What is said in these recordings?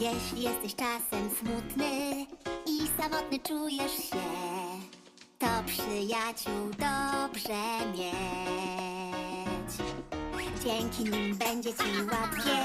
Jeśli jesteś czasem smutny i samotny czujesz się, to przyjaciół dobrze mieć. Dzięki nim będzie ci łatwiej,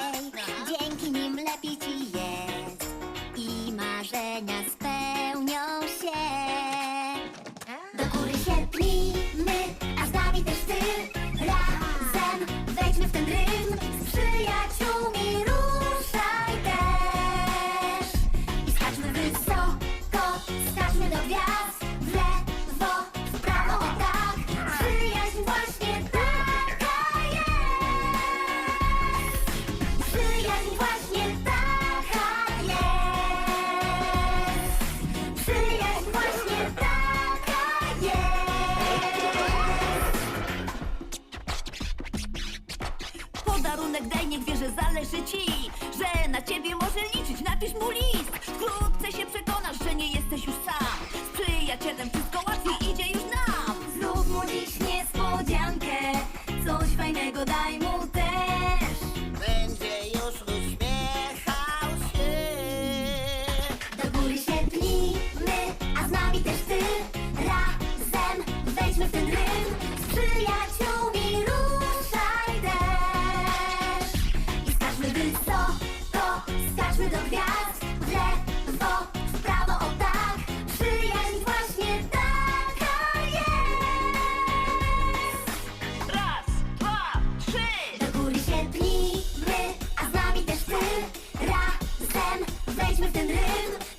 Podarunek daj, niech wie, że zależy ci Że na ciebie może liczyć, napisz mu list. Wkrótce się przekonasz, że nie jesteś już sam. Z przyjacielem wszystko łatwiej idzie już nam. Zrób mu dziś niespodziankę. Coś fajnego daj mu też. Będzie już uśmiechał się. Do góry się pnijmy, a z nami też ty. Do gwiazd, w lewo, w prawo, o tak. Przyjaźń właśnie taka jest. Raz, dwa, trzy Do góry się pnijmy, a z nami też ty. Razem wejdźmy w ten rytm.